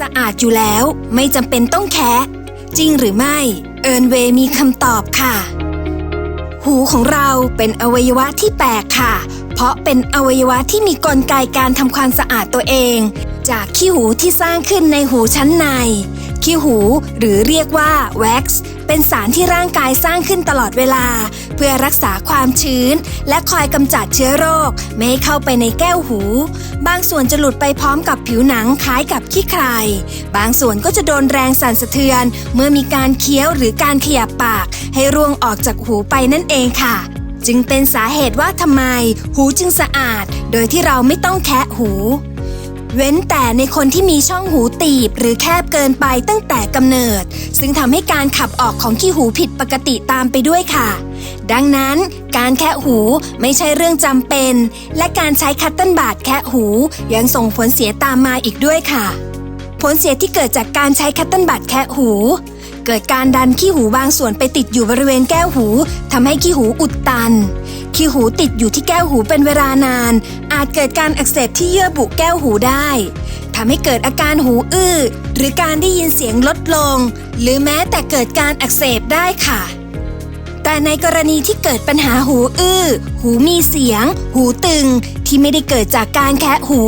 สะอาดอยู่แล้ว ไม่จำเป็นต้องแคะจริงหรือไม่ เอิร์นเวย์มีคำตอบค่ะ หูของเราเป็นอวัยวะที่แปลกค่ะ เพราะเป็นอวัยวะที่มีกลไกการทำความสะอาดตัวเอง จากขี้หูที่สร้างขึ้นในหูชั้นใน ขี้หู หรือเรียกว่าแว็กซ์เป็นสารที่ร่างกายสร้างขึ้นตลอดเวลา เพื่อรักษาความชื้น และคอยกำจัดเชื้อโรค ไม่ให้เข้าไปในแก้วหู บางส่วนจะหลุดไปพร้อมกับผิวหนังคล้ายกับขี้ใคร บางส่วนก็จะโดนแรงสั่นสะเทือน เมื่อมีการเคี้ยวหรือการขยับปาก ให้ร่วงออกจากหูไปนั่นเองค่ะจึงเป็นสาเหตุว่าทำไม หูจึงสะอาด โดยที่เราไม่ต้องแคะหู เว้นแต่ในคนที่มีช่องหูตีบหรือแคบเกินไปตั้งแต่กำเนิด ซึ่งทำให้การขับออกของขี้หูผิดปกติตามไปด้วยค่ะ ดังนั้นการแคะหูไม่ใช่เรื่องจำเป็น และการใช้คัตเติ้ลบาดแคะหูยังส่งผลเสียตามมาอีกด้วยค่ะ ผลเสียที่เกิดจากการใช้คัตเติ้ลบาดแคะหู เกิดการดันขี้หูบางส่วนไปติดอยู่บริเวณแก้วหูทำให้ขี้หูอุดตัน ขี้หูติดอยู่ที่แก้วหูเป็นเวลานาน อาจเกิดการอักเสบที่เยื่อบุแก้วหูได้ทำให้เกิดอาการหูอื้อ หรือการได้ยินเสียงลดลง หรือแม้แต่เกิดการอักเสบได้ค่ะแต่ในกรณีที่เกิดปัญหาหูอื้อ หูมีเสียง หูตึง ที่ไม่ได้เกิดจากการแคะหู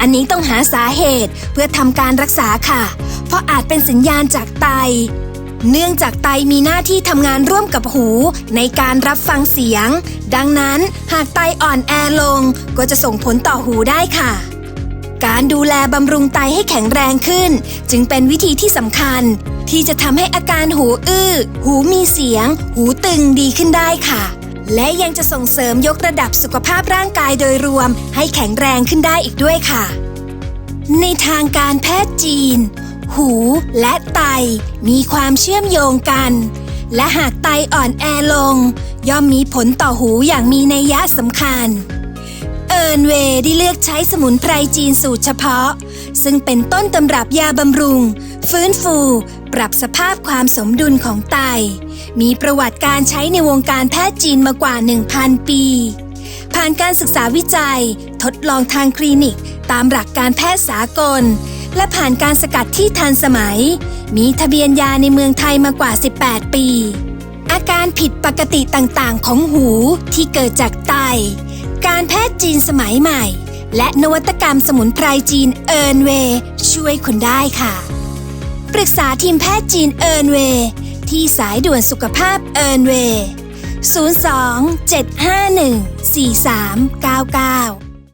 อันนี้ต้องหาสาเหตุเพื่อทำการรักษาค่ะ เพราะอาจเป็นสัญญาณจากไต เนื่องจากไตมีหน้าที่ทำงานร่วมกับหูในการรับฟังเสียง ดังนั้นหากไตอ่อนแอลงก็จะส่งผลต่อหูได้ค่ะ การดูแลบำรุงไตให้แข็งแรงขึ้น จึงเป็นวิธีที่สำคัญ ที่จะทำให้อาการหูอื้อ หูมีเสียง หูตึงดีขึ้นได้ค่ะ และยังจะส่งเสริมยกระดับสุขภาพร่างกายโดยรวม ให้แข็งแรงขึ้นได้อีกด้วยค่ะ ในทางการแพทย์จีน หูและไต มีความเชื่อมโยงกัน และหากไตอ่อนแอลง ย่อมมีผลต่อหูอย่างมีนัยยะสำคัญ เอิร์นเวย์ได้เลือกใช้สมุนไพรจีนสูตรเฉพาะ ซึ่งเป็นต้นตำรับยาบำรุง ฟื้นฟู ปรับสภาพความสมดุลของไต มีประวัติการใช้ในวงการแพทย์จีนมากว่า 1,000 ปี ผ่านการศึกษาวิจัย ทดลองทางคลินิก ตามหลักการแพทย์สากล และผ่านการสกัดที่ทันสมัย มีทะเบียนยาในเมืองไทยมากว่า 18 ปี อาการผิดปกติต่างๆ ของหูที่เกิดจากไต การแพทย์จีนสมัยใหม่ และนวัตกรรมสมุนไพรจีนเอิร์นเวช่วยคุณได้ค่ะ ปรึกษาทีมแพทย์จีนเอิร์นเวที่สายด่วนสุขภาพเอิร์นเว02 751 4399